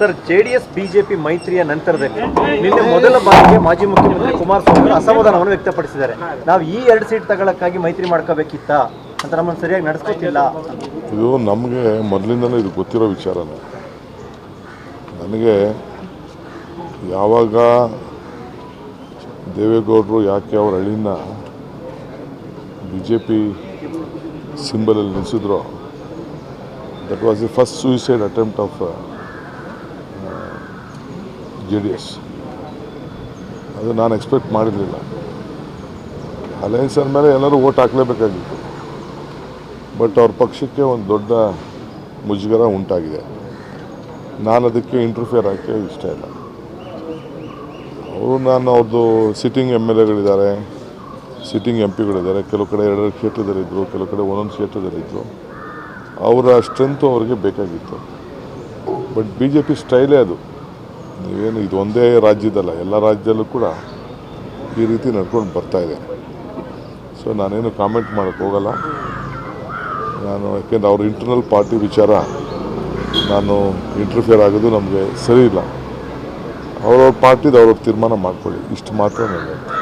Sir, J D S BJP ಮೈತ್ರಿಯ ನಂತರದಲ್ಲಿ ನಿನ್ನೆ ಮೊದಲ ಬಾರಿಗೆ ಮಾಜಿ ಮುಖ್ಯಮಂತ್ರಿ ಕುಮಾರಸ್ವಾಮಿ ಅವರು ಅಸಮಾಧಾನವನ್ನು ವ್ಯಕ್ತಪಡಿಸಿದ್ದಾರೆ. ನಾವು ಈ ಎರಡು ಸೀಟ್ ತಗೊಳಕ್ಕಾಗಿ ಮೈತ್ರಿ ಮಾಡ್ಕೋಬೇಕಿತ್ತ ಅಂತ ನಮ್ಮನ್ನು ಸರಿಯಾಗಿ ನಡೆಸ್ಕೊತಿಲ್ಲ. ಇದು ನಮಗೆ ಮೊದಲಿಂದಲೂ ಇದು ಗೊತ್ತಿರೋ ವಿಚಾರ ನನಗೆ ಯಾವಾಗ ದೇವೇಗೌಡರು ಯಾಕೆ ಅವ್ರ ಹಳ್ಳಿನ ಬಿ ಜೆ ಪಿ ಸಿಂಬಲಲ್ಲಿ ನಿಲ್ಲಿಸಿದ್ರು that was the first suicide attempt of J D S ಅದು ನಾನು ಎಕ್ಸ್ಪೆಕ್ಟ್ ಮಾಡಿರಲಿಲ್ಲ. ಅಲಯನ್ಸ್ ಅಂದಮೇಲೆ ಎಲ್ಲರೂ ಓಟ್ ಹಾಕಲೇಬೇಕಾಗಿತ್ತು. ಬಟ್ ಅವ್ರ ಪಕ್ಷಕ್ಕೆ ಒಂದು ದೊಡ್ಡ ಮುಜುಗರ ಉಂಟಾಗಿದೆ. ನಾನು ಅದಕ್ಕೆ ಇಂಟರ್ಫಿಯರ್ ಹಾಕಿ ಇಷ್ಟ ಇಲ್ಲ. ಅವರು ನಾನು ಅವ್ರದ್ದು ಸಿಟ್ಟಿಂಗ್ ಎಂ ಎಲ್ ಎಗಳಿದ್ದಾರೆ ಸಿಟ್ಟಿಂಗ್ ಎಂ ಪಿಗಳಿದ್ದಾರೆ ಕೆಲವು ಕಡೆ ಎರಡೆರಡು ಕ್ಷೇತ್ರದಲ್ಲಿದ್ದರು ಕೆಲವು ಕಡೆ ಒಂದೊಂದು ಕ್ಷೇತ್ರದಲ್ಲಿದ್ದರು ಅವರ ಸ್ಟ್ರೆಂತು ಅವರಿಗೆ ಬೇಕಾಗಿತ್ತು. ಬಟ್ ಬಿ ಜೆ ಪಿ ಸ್ಟೈಲೇ ಅದು. ನೀವೇನು ಇದು ಒಂದೇ ರಾಜ್ಯದಲ್ಲ, ಎಲ್ಲ ರಾಜ್ಯದಲ್ಲೂ ಕೂಡ ಈ ರೀತಿ ನಡ್ಕೊಂಡು ಬರ್ತಾ ಇದೆ. ಸೊ ನಾನೇನು ಕಾಮೆಂಟ್ ಮಾಡೋಕ್ಕೆ ಹೋಗಲ್ಲ. ನಾನು, ಯಾಕೆಂದ್ರೆ ಅವ್ರ ಇಂಟರ್ನಲ್ ಪಾರ್ಟಿ ವಿಚಾರ ನಾನು ಇಂಟರ್ಫಿಯರ್ ಆಗೋದು ನಮಗೆ ಸರಿ ಇಲ್ಲ. ಅವ್ರವ್ರ ಪಾರ್ಟಿದು ಅವ್ರವ್ರ ತೀರ್ಮಾನ ಮಾಡ್ಕೊಳ್ಳಿ, ಇಷ್ಟು ಮಾತ್ರ ನಾನು ಹೇಳ್ತೀನಿ.